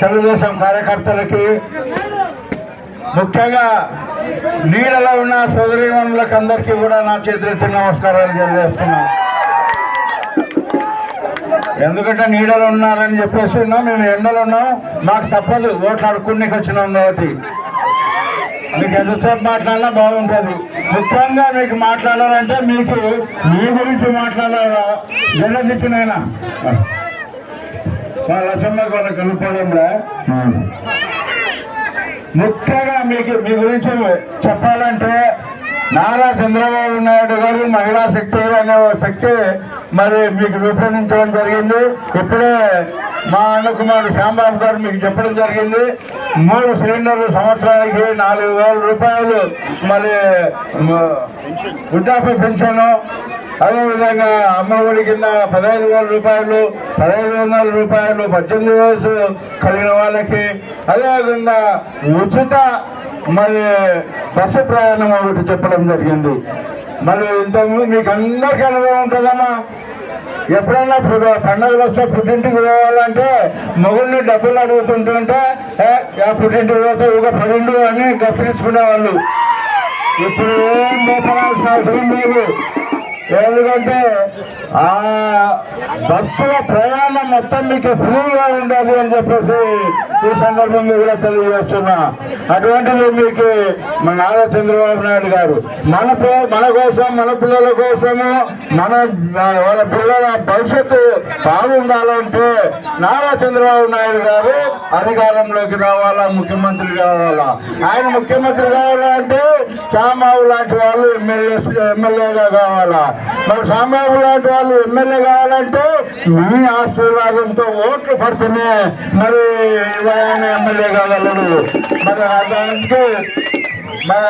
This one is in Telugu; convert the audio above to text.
తెలుగుదేశం కార్యకర్తలకి ముఖ్యంగా నీడలో ఉన్న సోదరిమణులకు అందరికీ కూడా నా చేతులెత్తి నమస్కారాలు తెలియజేస్తున్నాను ఎందుకంటే నీడలో ఉన్నారని చెప్పేసి ఉన్నాం మేము ఎండలో ఉన్నాం మాకు తప్పదు ఓట్లు అడుక్కునికి వచ్చినాం కాబట్టి. మీకు ఎంతసేపు మాట్లాడినా బాగుంటుంది. ముఖ్యంగా మీకు మాట్లాడాలంటే మీకు మీ గురించి మాట్లాడాలా? జగదిచ్చినైనా మా లక్ష్మణ వాళ్ళ కనుక్కోవడంలో ముఖ్యంగా మీకు మీ గురించి చెప్పాలంటే నారా చంద్రబాబు నాయుడు గారు మహిళా శక్తి అనే ఓ శక్తి మరి మీకు రూపొందించడం జరిగింది. ఇప్పుడే మా అన్న కుమారుడు శ్యాంబాబు గారు మీకు చెప్పడం జరిగింది. మూడు సిలిండర్లు సంవత్సరానికి నాలుగు వేల రూపాయలు మరి వృద్ధాప్య పెన్షన్ అదేవిధంగా అమ్మఒడి కింద పదహైదు వేల రూపాయలు పదహైదు వందల రూపాయలు పద్దెనిమిది వయసు కలిగిన వాళ్ళకి అదేవిధంగా ఉచిత మరి బస్సు ప్రయాణం ఒకటి చెప్పడం జరిగింది. మరి ఇంతకుముందు మీకు అందరికీ అనుభవం ఉంటుందమ్మా. ఎప్పుడైనా పండుగలు వస్తే పుట్టింటికి పోవాలంటే మొగుడిని డబ్బులు అడుగుతుంటుంటే "ఏ, ఆ పుట్టింటికి పోతే ఒక పన్నెండు అని గసరించుకునేవాళ్ళు ఇప్పుడు ఏం భయపడాల్సిన అవసరం లేదు. ఎందుకంటే ఆ బస్సుల ప్రయాణం మొత్తం మీకు ఫ్రీగా ఉండదు అని చెప్పేసి ఈ సందర్భంగా కూడా తెలియజేస్తున్నా. అటువంటిది మీకు మన నారా చంద్రబాబు నాయుడు గారు మన మన కోసం మన పిల్లల కోసము మన వాళ్ళ పిల్లల భవిష్యత్తు బాగుండాలంటే నారా చంద్రబాబు నాయుడు గారు అధికారంలోకి రావాలా ముఖ్యమంత్రి కావాలా? ఆయన ముఖ్యమంత్రి కావాలంటే చామావు లాంటి వాళ్ళు ఎమ్మెల్యే ఎమ్మెల్యేగా కావాలా? మరి సాంబాబు లాంటి వాళ్ళు ఎమ్మెల్యే కావాలంటే మీ ఆశీర్వాదంతో ఓట్లు పడుతూనే మరి ఆయన ఎమ్మెల్యే కాగలరు మరి దానికి మరి